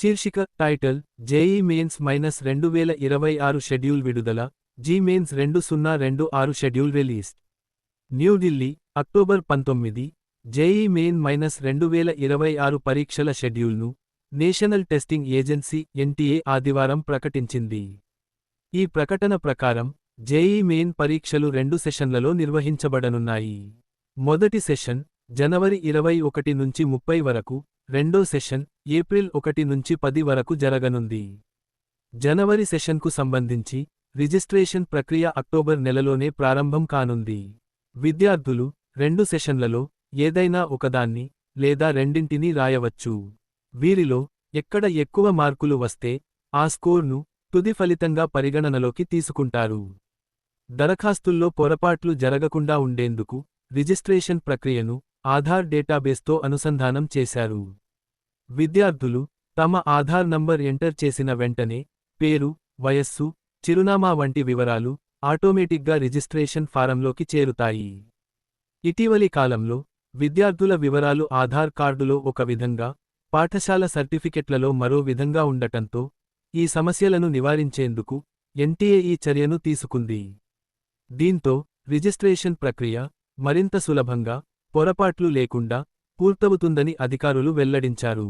శీర్షిక title JEE mains minus రెండు వేల ఇరవై ఆరు షెడ్యూల్ విడుదల జీ మెయిన్స్ రెండు సున్నా రెండు ఆరు షెడ్యూల్ రిలీజ్. న్యూఢిల్లీ అక్టోబర్ పంతొమ్మిది జేఈ మెయిన్ మైనస్ రెండు వేల ఇరవై ఆరు పరీక్షల షెడ్యూల్ను నేషనల్ టెస్టింగ్ ఏజెన్సీ ఎన్టీఏ ఆదివారం ప్రకటించింది. ఈ ప్రకటన ప్రకారం జేఈ మెయిన్ పరీక్షలు రెండు సెషన్లలో నిర్వహించబడనున్నాయి. మొదటి సెషన్ జనవరి ఇరవై ఒకటి నుంచి ముప్పై వరకు రెండో సెషన్ ఏప్రిల్ ఒకటి నుంచి పది వరకు జరగనుంది. జనవరి సెషన్కు సంబంధించి రిజిస్ట్రేషన్ ప్రక్రియ అక్టోబర్ నెలలోనే ప్రారంభం కానుంది. విద్యార్థులు రెండు సెషన్లలో ఏదైనా ఒకదాన్ని లేదా రెండింటినీ రాయవచ్చు. వీరిలో ఎక్కడ ఎక్కువ మార్కులు వస్తే ఆ స్కోర్ను తుది ఫలితంగా పరిగణనలోకి తీసుకుంటారు. దరఖాస్తుల్లో పొరపాట్లు జరగకుండా ఉండేందుకు రిజిస్ట్రేషన్ ప్రక్రియను ఆధార్ డేటాబేస్తో అనుసంధానం చేశారు. విద్యార్థులు తమ ఆధార్ నంబర్ ఎంటర్ చేసిన వెంటనే పేరు వయస్సు చిరునామా వంటి వివరాలు ఆటోమేటిక్గా రిజిస్ట్రేషన్ ఫారంలోకి చేరుతాయి. ఇటీవలి కాలంలో విద్యార్థుల వివరాలు ఆధార్ కార్డులో ఒక విధంగా పాఠశాల సర్టిఫికెట్లలో మరో విధంగా ఉండటంతో ఈ సమస్యలను నివారించేందుకు ఎన్టీఏ ఈ చర్యను తీసుకుంది. దీంతో రిజిస్ట్రేషన్ ప్రక్రియ మరింత సులభంగా పొరపాట్లు లేకుండా పూర్తవుతుందని అధికారులు వెల్లడించారు.